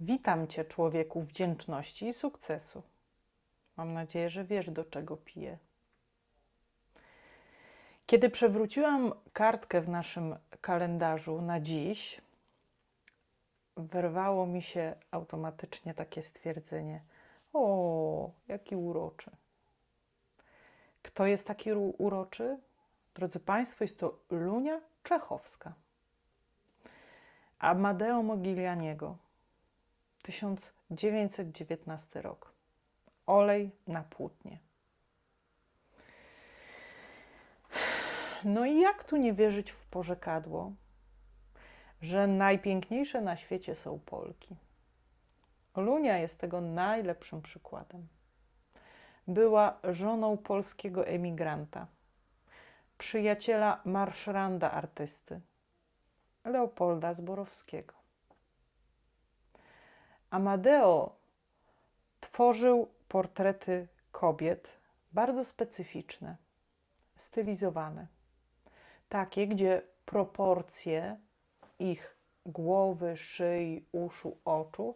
Witam Cię, człowieku wdzięczności i sukcesu. Mam nadzieję, że wiesz, do czego piję. Kiedy przewróciłam kartkę w naszym kalendarzu na dziś, wyrwało mi się automatycznie takie stwierdzenie: O, jaki uroczy. Kto jest taki uroczy? Drodzy Państwo, jest to Lunia Czechowska. Amadeo Modiglianiego. 1919 rok. Olej na płótnie. No i jak tu nie wierzyć w porzekadło, że najpiękniejsze na świecie są Polki? Olunia jest tego najlepszym przykładem. Była żoną polskiego emigranta, przyjaciela marszranda artysty, Leopolda Zborowskiego. Amadeo tworzył portrety kobiet bardzo specyficzne, stylizowane. Takie, gdzie proporcje ich głowy, szyi, uszu, oczu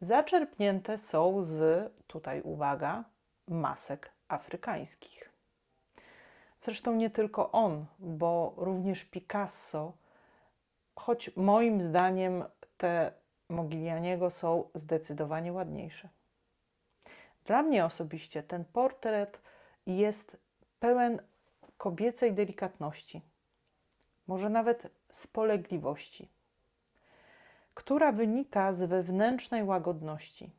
zaczerpnięte są z, tutaj uwaga, masek afrykańskich. Zresztą nie tylko on, bo również Picasso, choć moim zdaniem te Mogiglianiego są zdecydowanie ładniejsze. Dla mnie osobiście ten portret jest pełen kobiecej delikatności, może nawet spolegliwości, która wynika z wewnętrznej łagodności.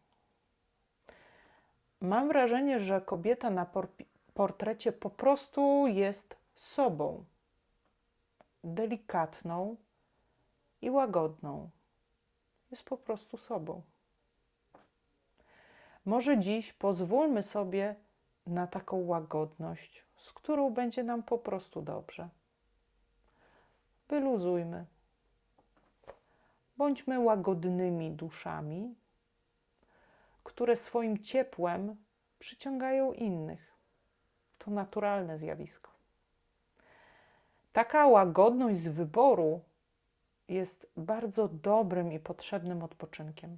Mam wrażenie, że kobieta na por- portrecie po prostu jest sobą, delikatną i łagodną jest po prostu sobą. Może dziś pozwólmy sobie na taką łagodność, z którą będzie nam po prostu dobrze. Wyluzujmy. Bądźmy łagodnymi duszami, które swoim ciepłem przyciągają innych. To naturalne zjawisko. Taka łagodność z wyboru jest bardzo dobrym i potrzebnym odpoczynkiem.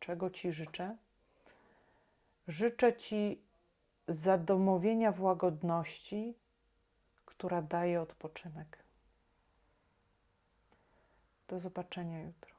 Czego Ci życzę? Życzę Ci zadomowienia w łagodności, która daje odpoczynek. Do zobaczenia jutro.